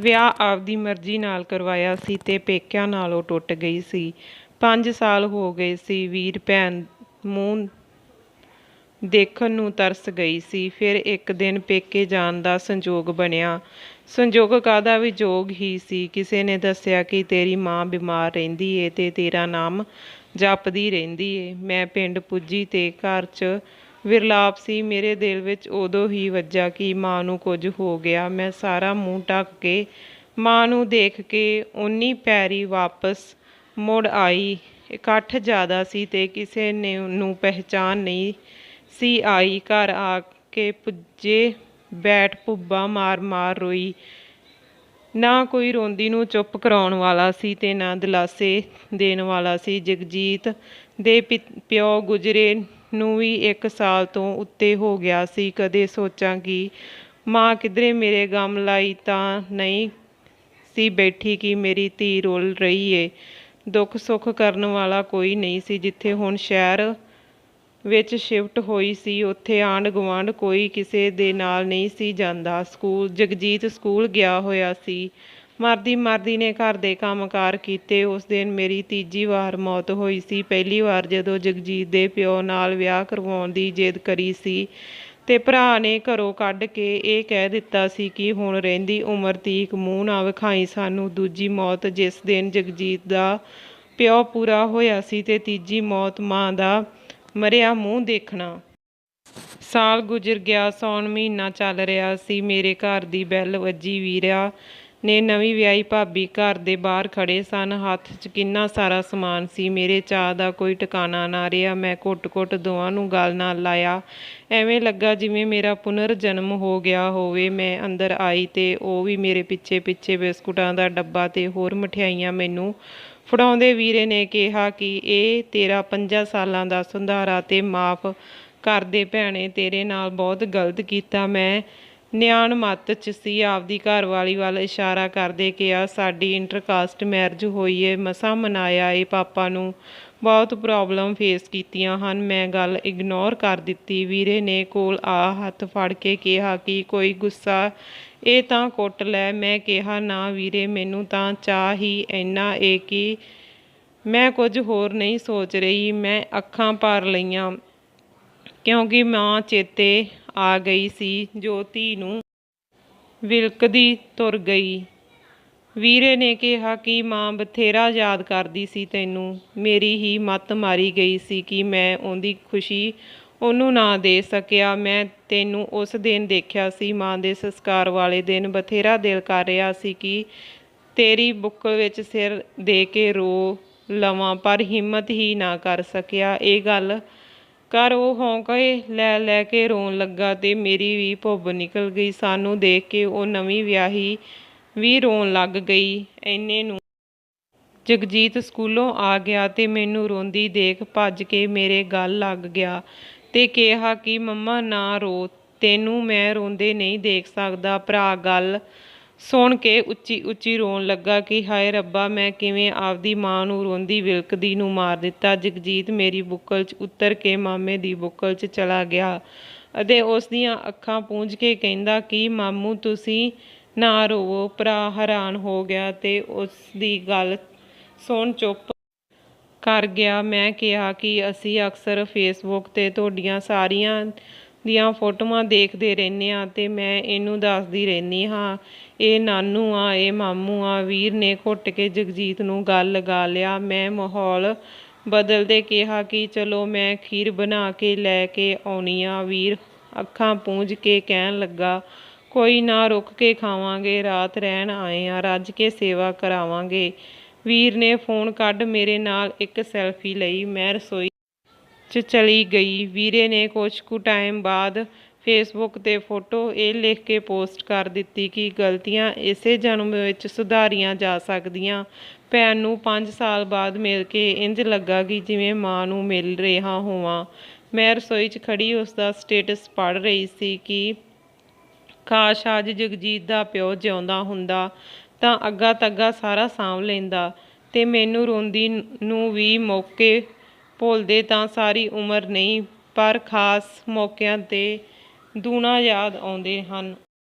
ਵਿਆਹ ਆਪਦੀ ਮਰਜ਼ੀ ਨਾਲ ਕਰਵਾਇਆ ਸੀ ਤੇ ਪੇਕਿਆਂ ਨਾਲੋਂ ਟੁੱਟ ਗਈ ਸੀ। ਪੰਜ ਸਾਲ ਹੋ ਗਏ ਸੀ, ਵੀਰ ਭੈਣ ਮੂੰਹ ਦੇਖਣ ਨੂੰ ਤਰਸ ਗਈ ਸੀ। ਫਿਰ ਇੱਕ ਦਿਨ ਪੇਕੇ ਜਾਣ ਦਾ ਸੰਜੋਗ ਬਣਿਆ। ਸੰਜੋਗ ਕਾਹਦਾ ਵੀ ਜੋਗ ਹੀ ਸੀ। ਕਿਸੇ ਨੇ ਦੱਸਿਆ ਕਿ ਤੇਰੀ ਮਾਂ ਬਿਮਾਰ ਰਹਿੰਦੀ ਏ ਤੇ ਤੇਰਾ ਨਾਮ ਜਪਦੀ ਰਹਿੰਦੀ ਏ। ਮੈਂ ਪਿੰਡ ਪੁੱਜੀ ਤੇ ਘਰ 'ਚ ਵਿਰਲਾਪ ਸੀ, ਮੇਰੇ ਦਿਲ ਵਿੱਚ ਉਦੋਂ ਹੀ ਵੱਜਾ ਕਿ ਮਾਂ ਨੂੰ ਕੁਝ ਹੋ ਗਿਆ। ਮੈਂ ਸਾਰਾ ਮੂੰਹ ਢੱਕ ਕੇ, ਮਾਂ ਨੂੰ ਦੇਖ ਕੇ ਉਨੀ ਪੈਰੀ ਵਾਪਸ ਮੁੜ ਆਈ। ਇਕੱਠ ਜ਼ਿਆਦਾ ਸੀ ਤੇ ਕਿਸੇ ਨੇ ਨੂੰ ਪਹਿਚਾਨ ਨਹੀਂ ਸੀ ਆਈ। ਘਰ ਆ ਕੇ ਪੁੱਜੇ, ਬੈਠ ਭੁੱਬਾ ਮਾਰ ਮਾਰ ਰੋਈ। ਨਾ ਕੋਈ ਰੋਂਦੀ ਨੂੰ ਚੁੱਪ ਕਰਾਉਣ ਵਾਲਾ ਸੀ ਤੇ ਨਾ ਦਿਲਾਸੇ ਦੇਣ ਵਾਲਾ ਸੀ। ਜਗਜੀਤ ਦੇ ਪਿ- ਪਿਓ ਗੁਜਰੇ ਨੂੰ ਵੀ ਇੱਕ ਸਾਲ ਤੋਂ ਉੱਤੇ ਹੋ ਗਿਆ ਸੀ, ਕਦੇ ਸੋਚਾਂ ਕਿ ਮਾਂ ਕਿਧਰੇ ਮੇਰੇ ਗਮ ਲਾਈ ਤਾਂ ਨਹੀਂ ਸੀ ਬੈਠੀ ਕਿ ਮੇਰੀ ਧੀ ਰੋਲ ਰਹੀ ਏ। ਦੁੱਖ ਸੁੱਖ ਕਰਨ ਵਾਲਾ ਕੋਈ ਨਹੀਂ ਸੀ, ਜਿੱਥੇ ਹੁਣ ਸ਼ਹਿਰ ਵਿੱਚ ਸ਼ਿਫਟ ਹੋਈ ਸੀ, ਉੱਥੇ ਆਂਢ ਗੁਆਂਢ ਕੋਈ ਕਿਸੇ ਦੇ ਨਾਲ ਨਹੀਂ ਸੀ ਜਾਂਦਾ। ਸਕੂਲ, ਜਗਜੀਤ ਸਕੂਲ ਗਿਆ ਹੋਇਆ ਸੀ। ਮਰਦੀ ਮਰਦੀ ਨੇ ਘਰ ਦੇ ਕੰਮਕਾਰ ਕੀਤੇ। ਉਸ ਦਿਨ ਮੇਰੀ ਤੀਜੀ ਵਾਰ ਮੌਤ ਹੋਈ ਸੀ। ਪਹਿਲੀ ਵਾਰ ਜਦੋਂ ਜਗਜੀਤ ਦੇ ਪਿਓ ਨਾਲ ਵਿਆਹ ਕਰਵਾਉਣ ਦੀ ਜਿੱਦ ਕਰੀ ਸੀ ਤੇ ਭਰਾ ਨੇ ਘਰੋਂ ਕੱਢ ਕੇ ਇਹ ਕਹਿ ਦਿੱਤਾ ਸੀ ਕਿ ਹੁਣ ਰਹਿੰਦੀ ਉਮਰ ਤੀਕ ਮੂੰਹ ਨਾ ਵਿਖਾਈ ਸਾਨੂੰ। ਦੂਜੀ ਮੌਤ ਜਿਸ ਦਿਨ ਜਗਜੀਤ ਦਾ ਪਿਓ ਪੂਰਾ ਹੋਇਆ ਸੀ ਤੇ ਤੀਜੀ ਮੌਤ ਮਾਂ ਦਾ ਮਰਿਆ ਮੂੰਹ ਦੇਖਣਾ। ਸਾਲ ਗੁਜ਼ਰ ਗਿਆ, ਸੌਣ ਮਹੀਨਾ ਚੱਲ ਰਿਹਾ ਸੀ। ਮੇਰੇ ਘਰ ਦੀ ਬੈਲ ਵੱਜੀ ਵੀਰਿਆ। ਨੇ ਨਵੀਂ ਵਿਆਹੀ ਭਾਬੀ ਘਰ ਦੇ ਬਾਹਰ ਖੜੇ ਸਨ। ਹੱਥ 'ਚ ਕਿੰਨਾ ਸਾਰਾ ਸਮਾਨ ਸੀ। ਮੇਰੇ ਚਾਹ ਦਾ ਕੋਈ ਟਿਕਾਣਾ ਨਾ ਰਿਹਾ। ਮੈਂ ਘੁੱਟ-ਘੁੱਟ ਦੋਵਾਂ ਨੂੰ ਗਲ ਨਾਲ ਲਾਇਆ। ਐਵੇਂ ਲੱਗਾ ਜਿਵੇਂ ਮੇਰਾ ਪੁਨਰ ਜਨਮ ਹੋ ਗਿਆ ਹੋਵੇ। ਮੈਂ ਅੰਦਰ ਆਈ ਤੇ ਉਹ ਵੀ ਮੇਰੇ ਪਿੱਛੇ-ਪਿੱਛੇ ਬਿਸਕੁਟਾਂ ਦਾ ਡੱਬਾ ਤੇ ਹੋਰ ਮਠਿਆਈਆਂ ਮੈਨੂੰ ਫੜਾਉਂਦੇ ਵੀਰੇ ਨੇ ਕਿਹਾ ਕਿ ਇਹ ਤੇਰਾ 5 ਸਾਲਾਂ ਦਾ ਸੰਧਾਰਾ ਤੇ ਮਾਫ ਕਰਦੇ ਭੈਣੇ। ਤੇਰੇ ਨਾਲ ਬਹੁਤ ਗਲਤ ਕੀਤਾ। ਮੈਂ ਨਿਆਣ ਮੱਤ ਚ ਸੀ, ਆਪਦੀ ਘਰਵਾਲੀ ਵੱਲ ਇਸ਼ਾਰਾ ਕਰਦੇ ਕਿਹਾ, ਸਾਡੀ ਇੰਟਰਕਾਸਟ ਮੈਰਿਜ ਹੋਈ ਏ, ਮਸਾਂ ਮਨਾਇਆ ਏ, ਪਾਪਾ ਨੂੰ ਬਹੁਤ ਪ੍ਰੋਬਲਮ ਫੇਸ ਕੀਤੀਆਂ ਹਨ। ਮੈਂ ਗੱਲ ਇਗਨੋਰ ਕਰ ਦਿੱਤੀ। ਵੀਰੇ ਨੇ ਕੋਲ ਆ ਹੱਥ ਫੜ ਕੇ ਕਿਹਾ ਕਿ ਕੋਈ ਗੁੱਸਾ, ਇਹ ਤਾਂ ਕੁੱਟ ਲੈ। ਮੈਂ ਕਿਹਾ, ਨਾ ਵੀਰੇ, ਮੈਨੂੰ ਤਾਂ ਚਾਹ ਹੀ ਇੰਨਾ ਏ ਕਿ ਮੈਂ ਕੁਝ ਹੋਰ ਨਹੀਂ ਸੋਚ ਰਹੀ। ਮੈਂ ਅੱਖਾਂ ਭਰ ਲਈਆਂ। ਕਿਉਂਕਿ ਮਾਂ ਚੇਤੇ ਆ ਗਈ ਸੀ ਜੋ ਧੀ ਨੂੰ ਵਿਲਕਦੀ ਤੁਰ ਗਈ। ਵੀਰੇ ਨੇ ਕਿਹਾ ਕਿ ਮਾਂ ਬਥੇਰਾ ਯਾਦ ਕਰਦੀ ਸੀ ਤੈਨੂੰ। ਮੇਰੀ ਹੀ ਮੱਤ ਮਾਰੀ ਗਈ ਸੀ ਕਿ ਮੈਂ ਉਹਦੀ ਖੁਸ਼ੀ ਉਹਨੂੰ ਨਾ ਦੇ ਸਕਿਆ। ਮੈਂ ਤੈਨੂੰ ਉਸ ਦਿਨ ਦੇਖਿਆ ਸੀ, ਮਾਂ ਦੇ ਸੰਸਕਾਰ ਵਾਲੇ ਦਿਨ। ਬਥੇਰਾ ਦਿਲ ਕਰ ਰਿਹਾ ਸੀ ਕਿ ਤੇਰੀ ਬੁੱਕਲ ਵਿੱਚ ਸਿਰ ਦੇ ਕੇ ਰੋ ਲਵਾਂ, ਪਰ ਹਿੰਮਤ ਹੀ ਨਾ ਕਰ ਸਕਿਆ। ਇਹ ਗੱਲ ਘਰ ਉਹ ਹੌਂਕੇ ਲੈ ਲੈ ਕੇ ਰੋਣ ਲੱਗਾ ਤੇ ਮੇਰੀ ਵੀ ਭੁੱਬ ਨਿਕਲ ਗਈ। ਸਾਨੂੰ ਦੇਖ ਕੇ ਉਹ ਨਵੀਂ ਵਿਆਹੀ ਵੀ ਰੋਣ ਲੱਗ ਗਈ। ਐਨੇ ਨੂੰ ਜਗਜੀਤ ਸਕੂਲੋਂ ਆ ਗਿਆ ਤੇ ਮੈਨੂੰ ਰੋਂਦੀ ਦੇਖ ਭੱਜ ਕੇ ਮੇਰੇ ਗੱਲ ਲੱਗ ਗਿਆ ਤੇ ਕਿਹਾ ਕਿ, ਮੰਮਾ, ਨਾ ਰੋ। ਤੈਨੂੰ ਮੈਂ ਰੋਂਦੇ ਨਹੀਂ ਦੇਖ ਸਕਦਾ। ਭਰਾ, ਗੱਲ ਸੁਣ ਕੇ ਉੱਚੀ ਉੱਚੀ ਰੋਣ ਲੱਗਾ ਕਿ ਹਾਏ ਰੱਬਾ, ਮੈਂ ਕਿਵੇਂ ਆਪਦੀ ਮਾਂ ਨੂੰ ਰੋਂਦੀ ਵਿਲਕਦੀ ਨੂੰ ਮਾਰ ਦਿੱਤਾ। ਜਗਜੀਤ ਮੇਰੀ ਬੁੱਕਲ 'ਚ ਉਤਰ ਕੇ ਮਾਮੇ ਦੀ ਬੁੱਕਲ 'ਚ ਚਲਾ ਗਿਆ ਅਤੇ ਉਸ ਦੀਆਂ ਅੱਖਾਂ ਪੂੰਝ ਕੇ ਕਹਿੰਦਾ, ਕਿ ਮਾਮੂ, ਤੁਸੀਂ ਨਾ ਰੋਵੋ, ਭਰਾ ਹੈਰਾਨ ਹੋ ਗਿਆ ਤੇ ਉਸ ਦੀ ਗੱਲ ਸੁਣ ਚੁੱਪ ਕਰ ਗਿਆ। ਮੈਂ ਕਿਹਾ ਕਿ ਅਸੀਂ ਅਕਸਰ ਫੇਸਬੁੱਕ ਤੇ ਤੁਹਾਡੀਆਂ ਸਾਰੀਆਂ ਦੀਆਂ ਫੋਟੋਆਂ ਦੇਖਦੇ ਰਹਿੰਦੇ ਹਾਂ ਅਤੇ ਮੈਂ ਇਹਨੂੰ ਦੱਸਦੀ ਰਹਿੰਦੀ ਹਾਂ। ਇਹ ਨਾਨੂ ਆ, ਇਹ ਮਾਮੂ ਆ, ਵੀਰ ਨੇ ਘੁੱਟ ਕੇ ਜਗਜੀਤ ਨੂੰ ਗੱਲ ਲਗਾ ਲਿਆ। ਮੈਂ ਮਾਹੌਲ ਬਦਲਦੇ ਕਿਹਾ ਕਿ ਚਲੋ ਮੈਂ ਖੀਰ ਬਣਾ ਕੇ ਲੈ ਕੇ ਆਉਣੀ ਆ। ਵੀਰ ਅੱਖਾਂ ਪੂੰਝ ਕੇ ਕਹਿਣ ਲੱਗਾ, ਕੋਈ ਨਾ, ਰੁਕ ਕੇ ਖਾਵਾਂਗੇ, ਰਾਤ ਰਹਿਣ ਆਏ ਆ ਰੱਜ ਕੇ ਸੇਵਾ ਕਰਾਵਾਂਗੇ। ਵੀਰ ਨੇ ਫੋਨ ਕੱਢ ਮੇਰੇ ਨਾਲ ਇੱਕ ਸੈਲਫੀ ਲਈ। ਮੈਂ ਰਸੋਈ 'ਚ ਚਲੀ ਗਈ। ਵੀਰੇ ਨੇ ਕੁਛ ਕੁ ਟਾਈਮ ਬਾਅਦ ਫੇਸਬੁੱਕ ਤੇ ਫੋਟੋ ਇਹ ਲਿਖ ਕੇ ਪੋਸਟ ਕਰ ਦਿੱਤੀ ਕਿ ਗਲਤੀਆਂ ਇਸੇ ਜਨਮ ਵਿੱਚ ਸੁਧਾਰੀਆਂ ਜਾ ਸਕਦੀਆਂ। ਭੈਣ ਨੂੰ 5 ਸਾਲ ਬਾਅਦ ਮਿਲ ਕੇ ਇੰਜ ਲੱਗਾ ਕਿ ਜਿਵੇਂ ਮਾਂ ਨੂੰ ਮਿਲ ਰਿਹਾ ਹੋਵਾਂ। ਮੈਂ ਰਸੋਈ 'ਚ ਖੜੀ ਉਸ ਦਾ ਸਟੇਟਸ ਪੜ੍ਹ ਰਹੀ ਸੀ ਕਿ ਕਾਸ਼ ਅੱਜ ਜਗਜੀਤ ਦਾ ਪਿਓ ਜਿਉਂਦਾ ਹੁੰਦਾ ਤਾਂ ਅੱਗਾ ਤੱਗਾ ਸਾਰਾ ਸਾਂਭ ਲੈਂਦਾ ਤੇ ਮੈਨੂੰ ਰੋਂਦੀ ਨੂੰ ਵੀ ਮੌਕੇ ਭੁੱਲਦੇ ਤਾਂ ਸਾਰੀ ਉਮਰ ਨਹੀਂ ਪਰ ਖਾਸ ਮੌਕਿਆਂ ਤੇ ਦੂਣਾ ਯਾਦ ਆਉਂਦੇ ਹਨ।